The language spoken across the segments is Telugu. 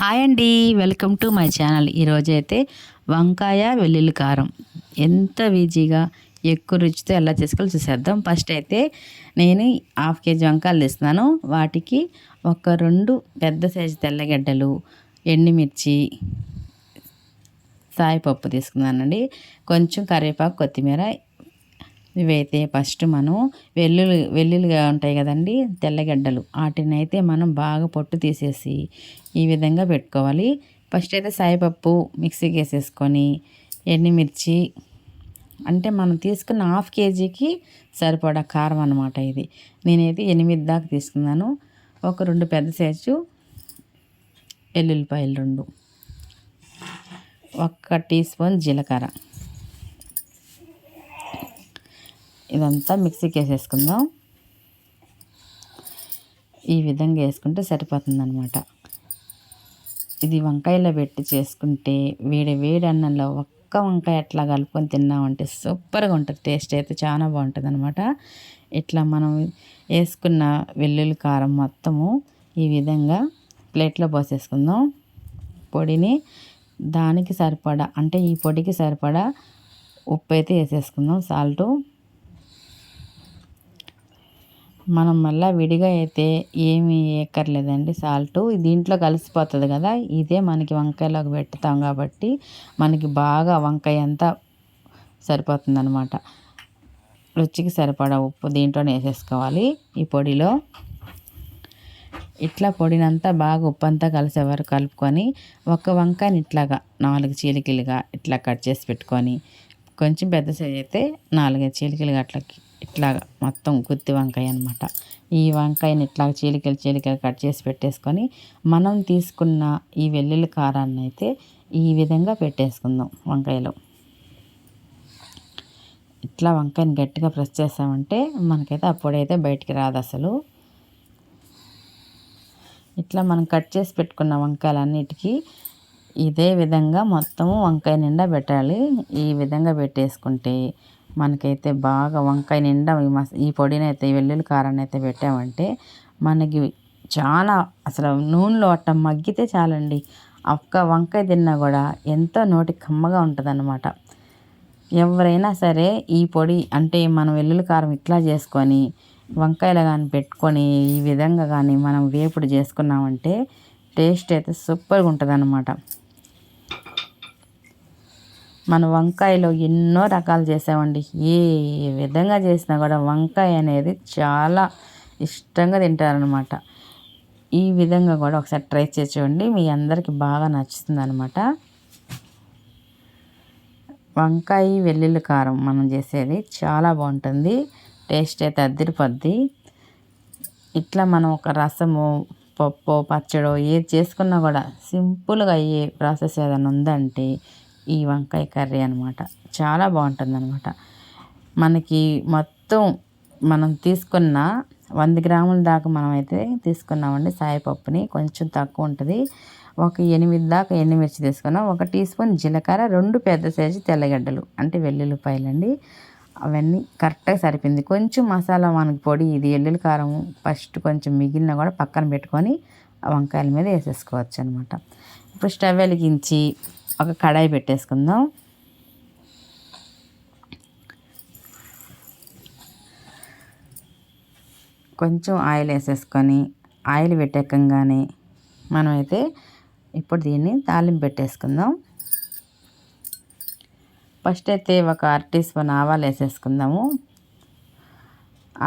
హాయ్ అండి. Welcome to my channel. ఈరోజు అయితే వంకాయ వెల్లుల్లి కారం. ఎంత ఈజీగా ఎక్కువ రుచితో ఎలా చేసుకోవాలో చూసేద్దాం. ఫస్ట్ అయితే నేను హాఫ్ కేజీ వంకాయలు తీస్తున్నాను. వాటికి ఒక రెండు పెద్ద సైజు తెల్లగడ్డలు ఎండుమిర్చి సాయిపప్పు తీసుకున్నానండి. కొంచెం కరివేపాకు కొత్తిమీర ఇవైతే ఫస్ట్ మనం వెల్లుల్లి వెల్లుల్లిగా ఉంటాయి కదండి తెల్లగడ్డలు. వాటిని అయితే మనం బాగా పొట్టు తీసేసి ఈ విధంగా పెట్టుకోవాలి. ఫస్ట్ అయితే సాయిపప్పు మిక్సీకి వేసేసుకొని ఎండుమిర్చి అంటే మనం తీసుకున్న హాఫ్ కేజీకి సరిపడా కారం అనమాట ఇది. నేనైతే ఎనిమిది దాకా తీసుకున్నాను. ఒక రెండు పెద్ద సైజు వెల్లుల్లిపాయలు రెండు. ఒక్క టీ స్పూన్ జీలకర్ర. ఇదంతా మిక్సీకి వేసేసుకుందాం. ఈ విధంగా వేసుకుంటే సరిపోతుంది అనమాట ఇది వంకాయలో పెట్టి చేసుకుంటే వేడి వేడి అన్నంలో ఒక్క వంకాయ ఎట్లా కలుపుకొని తిన్నామంటే సూపర్గా ఉంటుంది. టేస్ట్ అయితే చాలా బాగుంటుంది అనమాట ఇట్లా మనం వేసుకున్న వెల్లుల్లి కారం మొత్తము ఈ విధంగా ప్లేట్లో పోసేసుకుందాం. పొడిని దానికి సరిపడా అంటే ఈ పొడికి సరిపడా ఉప్పు అయితే వేసేసుకుందాం. సాల్టు మనం మళ్ళీ విడిగా అయితే ఏమి ఎక్కర్లేదండి. సాల్ట్ దీంట్లో కలిసిపోతుంది కదా. ఇదే మనకి వంకాయలోకి పెడతాం కాబట్టి మనకి బాగా వంకాయ అంతా సరిపోతుంది అనమాట రుచికి సరిపడా ఉప్పు దీంట్లోనే వేసేసుకోవాలి. ఈ పొడిలో ఇట్లా పొడినంతా బాగా ఉప్పు అంతా కలిసే వరకు కలుపుకొని ఒక వంకాయని ఇట్లాగా నాలుగు చీలికలుగా ఇట్లా కట్ చేసి పెట్టుకొని కొంచెం పెద్ద సైజ్ అయితే నాలుగైదు చీలికలుగా అట్లా ఇట్లాగా మొత్తం గుత్తి వంకాయ అనమాట ఈ వంకాయని ఇట్లా చీలికలు చీలికలు కట్ చేసి పెట్టేసుకొని మనం తీసుకున్న ఈ వెల్లుల్లి కారాన్ని అయితే ఈ విధంగా పెట్టేసుకుందాం వంకాయలో. ఇట్లా వంకాయని గట్టిగా ప్రెస్ చేసామంటే మనకైతే అప్పుడైతే బయటికి రాదు అసలు. ఇట్లా మనం కట్ చేసి పెట్టుకున్న వంకాయలన్నిటికీ ఇదే విధంగా మొత్తము వంకాయ నిండా పెట్టాలి. ఈ విధంగా పెట్టేసుకుంటే మనకైతే బాగా వంకాయ నిండా ఈ మస ఈ పొడినైతే ఈ వెల్లుల్లి కారాన్ని అయితే పెట్టామంటే మనకి చాలా అసలు నూనెలో అట్ట మగ్గితే చాలండి. ఒక్క వంకాయ తిన్నా కూడా ఎంతో నోటి కమ్మగా ఉంటుందన్నమాట. ఎవరైనా సరే ఈ పొడి అంటే మనం వెల్లుల్లి కారం ఇట్లా చేసుకొని వంకాయలు కానీ పెట్టుకొని ఈ విధంగా కానీ మనం వేపుడు చేసుకున్నామంటే టేస్ట్ అయితే సూపర్గా ఉంటుంది అన్నమాట మన వంకాయలో ఎన్నో రకాలు చేసామండి. ఏ విధంగా చేసినా కూడా వంకాయ అనేది చాలా ఇష్టంగా తింటారనమాట ఈ విధంగా కూడా ఒకసారి ట్రై చేసి చూడండి. మీ అందరికీ బాగా నచ్చుతుంది అనమాట వంకాయ వెల్లుల్లి కారం మనం చేసేది చాలా బాగుంటుంది. టేస్ట్ అయితే అద్దరిపోద్ది. ఇట్లా మనం ఒక రసము పప్పు పచ్చడో ఏది చేసుకున్నా కూడా సింపుల్గా అయ్యే ప్రాసెస్ ఏదైనా ఉందంటే ఈ వంకాయ కర్రీ అనమాట చాలా బాగుంటుంది అనమాట మనకి మొత్తం మనం తీసుకున్న వంద గ్రాముల దాకా మనం అయితే తీసుకున్నామండి సాయిపప్పుని. కొంచెం తక్కువ ఉంటుంది. ఒక ఎనిమిది దాకా ఎండుమిర్చి తీసుకున్నాం. ఒక టీ స్పూన్ జీలకర్ర రెండు పెద్ద సైజు తెల్లగడ్డలు అంటే వెల్లుల్లిపాయలండి. అవన్నీ కరెక్ట్గా సరిపోయింది. కొంచెం మసాలా మనకి పొడి ఇది ఎల్లుల్లి కారం ఫస్ట్ కొంచెం మిగిలిన కూడా పక్కన పెట్టుకొని వంకాయల మీద వేసేసుకోవచ్చు అనమాట ఇప్పుడు స్టవ్ వెలిగించి ఒక కడాయి పెట్టేసుకుందాం. కొంచెం ఆయిల్ వేసేసుకొని ఆయిల్ పెట్టేకంగానే మనమైతే ఇప్పుడు దీన్ని తాలింపు పెట్టేసుకుందాం. ఫస్ట్ అయితే ఒక అర టీ స్పూన్ ఆవాలు వేసేసుకుందాము.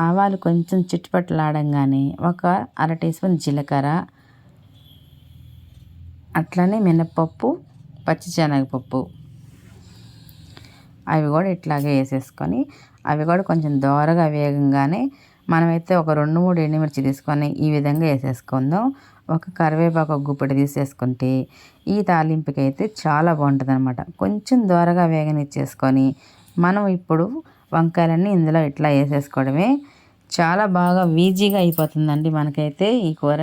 ఆవాలు కొంచెం చిట్టుపట్లాడంగానే ఒక అర టీ స్పూన్ జీలకర్ర అట్లనే మినప్పప్పు పచ్చిశనగపప్పు. అవి కూడా ఇట్లాగే వేసేసుకొని అవి కూడా కొంచెం దోరగా వేగంగానే మనమైతే ఒక రెండు మూడు ఎండుమిర్చి తీసుకొని ఈ విధంగా వేసేసుకుందాం. ఒక కరివేపాకు గుప్పెడు తీసేసుకుంటే ఈ తాలింపుకైతే చాలా బాగుంటుంది అనమాట కొంచెం దోరగా వేగనిచ్చేసుకొని మనం ఇప్పుడు వంకాయలన్నీ ఇందులో ఇట్లా వేసేసుకోవడమే చాలా బాగా ఈజీగా అయిపోతుందండి మనకైతే ఈ కూర.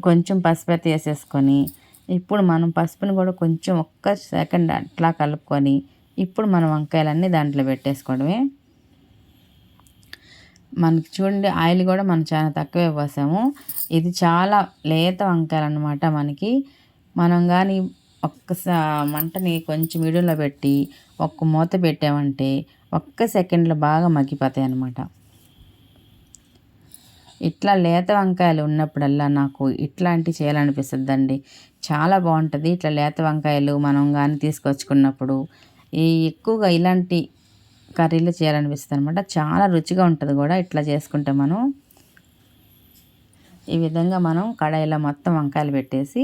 కొంచెం పసుపు వేసేసుకొని ఇప్పుడు మనం పసుపుని కూడా కొంచెం ఒక్క సెకండ్ అట్లా కలుపుకొని ఇప్పుడు మనం వంకాయలన్నీ దాంట్లో పెట్టేసుకోవడమే. మనకి చూడండి ఆయిల్ కూడా మనం చాలా తక్కువే పోసాము. ఇది చాలా లేత వంకాయలు అనమాట మనకి. మనం కానీ ఒక్కసా మంటని కొంచెం మీడియంలో పెట్టి ఒక్క మూత పెట్టామంటే ఒక్క సెకండ్లో బాగా మగ్గిపోతాయి అన్నమాట ఇట్లా లేత వంకాయలు ఉన్నప్పుడల్లా నాకు ఇట్లాంటివి చేయాలనిపిస్తుందండి. చాలా బాగుంటుంది. ఇట్లా లేత వంకాయలు మనం కానీ తీసుకొచ్చుకున్నప్పుడు ఈ ఎక్కువగా ఇలాంటి కర్రీలు చేయాలనిపిస్తుంది అనమాట చాలా రుచిగా ఉంటుంది కూడా ఇట్లా చేసుకుంటే మనం. ఈ విధంగా మనం కడాయిలో మొత్తం వంకాయలు పెట్టేసి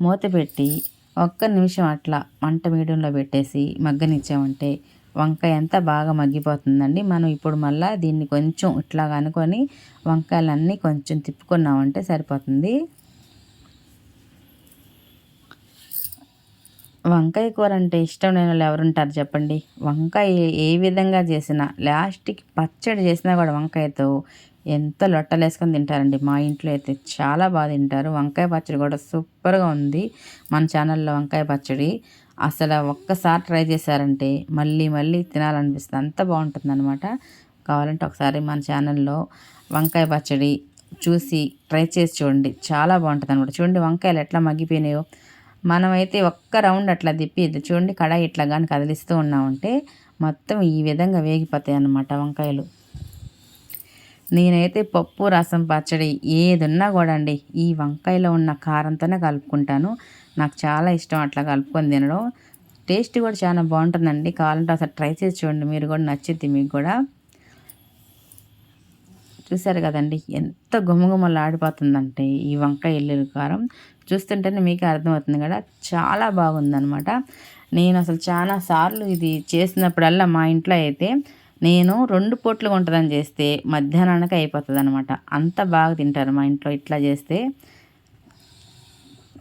మూత పెట్టి ఒక్క నిమిషం అట్లా మంట మీడియంలో పెట్టేసి మగ్గనిచ్చామంటే వంకాయ అంతా బాగా మగ్గిపోతుందండి. మనం ఇప్పుడు మళ్ళీ దీన్ని కొంచెం ఇట్లా అనుకొని వంకాయలన్నీ కొంచెం తిప్పుకున్నామంటే సరిపోతుంది. వంకాయ కూర అంటే ఇష్టం లేని వాళ్ళు ఎవరుంటారు చెప్పండి? వంకాయ ఏ విధంగా చేసినా లాస్ట్కి పచ్చడి చేసినా కూడా వంకాయతో ఎంత లొట్టలేసుకొని తింటారండి. మా ఇంట్లో అయితే చాలా బాగా తింటారు. వంకాయ పచ్చడి కూడా సూపర్గా ఉంది. మన ఛానల్లో వంకాయ పచ్చడి. అసలు ఒక్కసారి ట్రై చేశారంటే మళ్ళీ మళ్ళీ తినాలనిపిస్తుంది. అంత బాగుంటుంది అనమాట కావాలంటే ఒకసారి మన ఛానల్లో వంకాయ పచ్చడి చూసి ట్రై చేసి చూడండి. చాలా బాగుంటుంది అనమాట చూడండి వంకాయలు ఎట్లా మగ్గిపోయినాయో. మనమైతే ఒక్క రౌండ్ అట్లా తిప్పి చూడండి కడాయి ఇట్లా కానీ కదిలిస్తూ ఉన్నామంటే మొత్తం ఈ విధంగా వేగిపోతాయి అన్నమాట వంకాయలు. నేనైతే పప్పు రసం పచ్చడి ఏది ఉన్నా కూడా అండి ఈ వంకాయలో ఉన్న కారంతోనే కలుపుకుంటాను. నాకు చాలా ఇష్టం అట్లా కలుపుకొని తినడం. టేస్ట్ కూడా చాలా బాగుంటుందండి. కావాలంటే అసలు ట్రై చేసి చూడండి. మీరు కూడా నచ్చింది మీకు కూడా. చూసారు కదండి ఎంత గుమగుమలాడిపోతుందంటే ఈ వంకాయ ఎల్లుల్లి కారం. చూస్తుంటేనే మీకే అర్థమవుతుంది కదా చాలా బాగుందనమాట నేను అసలు చాలా సార్లు ఇది చేసినప్పుడల్లా మా ఇంట్లో అయితే నేను రెండు పూట్లు ఉంటుందని చేస్తే మధ్యాహ్నానికి అయిపోతుంది అనమాట అంత బాగా తింటారు మా ఇంట్లో ఇట్లా చేస్తే.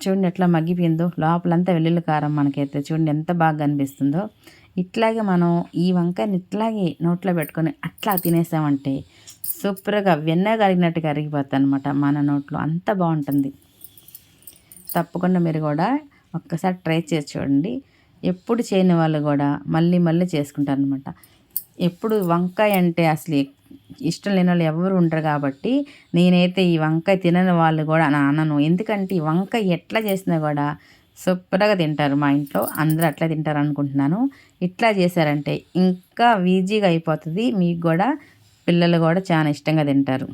చూడండి ఎట్లా మగ్గిపోయిందో. లోపలంతా వెల్లుల్లి కారం మనకైతే చూడండి ఎంత బాగా కనిపిస్తుందో. ఇట్లాగే మనం ఈ వంకాయని ఇట్లాగే నోట్లో పెట్టుకొని అట్లా తినేసామంటే సూపర్గా వెన్న కరిగినట్టు కరిగిపోతుంది అనమాట మన నోట్లో. అంత బాగుంటుంది. తప్పకుండా మీరు కూడా ఒక్కసారి ట్రై చేసి చూడండి. ఎప్పుడు చేయని వాళ్ళు కూడా మళ్ళీ మళ్ళీ చేసుకుంటారు అనమాట ఎప్పుడు వంకాయ అంటే అసలు ఇష్టం లేని వాళ్ళు ఎవరు ఉండరు కాబట్టి నేనైతే ఈ వంకాయ తినని వాళ్ళు కూడా నా అనను ఎందుకంటే ఈ వంకాయ ఎట్లా చేసినా కూడా సూపర్గా తింటారు మా ఇంట్లో. అందరూ అట్లా తింటారు అనుకుంటున్నాను. ఇట్లా చేశారంటే ఇంకా ఈజీగా అయిపోతుంది. మీకు కూడా పిల్లలు కూడా చాలా ఇష్టంగా తింటారు.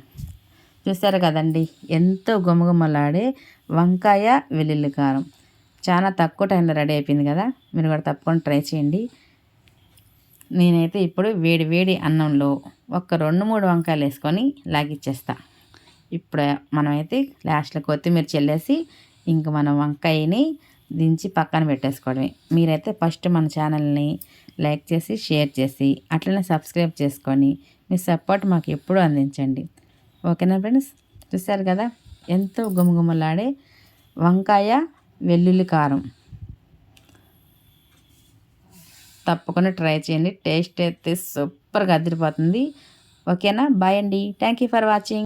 చూసారు కదండి ఎంతో గుమగుమలాడే వంకాయ వెల్లుల్లి కారం. చాలా తక్కువ టైంలో రెడీ అయిపోయింది కదా. మీరు కూడా తప్పకుండా ట్రై చేయండి. నేనైతే ఇప్పుడు వేడి వేడి అన్నంలో ఒక రెండు మూడు వంకాయలు వేసుకొని లాగిచ్చేస్తా. ఇప్పుడు మనమైతే లాస్ట్లో కొత్తిమీర చెల్లేసి ఇంక మన వంకాయని దించి పక్కన పెట్టేసుకోవడమే. మీరైతే ఫస్ట్ మన ఛానల్ని లైక్ చేసి షేర్ చేసి అట్లనే సబ్స్క్రైబ్ చేసుకొని మీ సపోర్ట్ మాకు ఎప్పుడూ అందించండి. ఓకేనా ఫ్రెండ్స్? చూసారు కదా? ఎంతో గుమగుమలాడే వంకాయ వెల్లుల్లి కారం. తప్పకుండా ట్రై చేయండి. టేస్ట్ అయితే సూపర్గా అదిరిపోతుంది. ఓకేనా? బాయ్ అండి. Thank you for watching.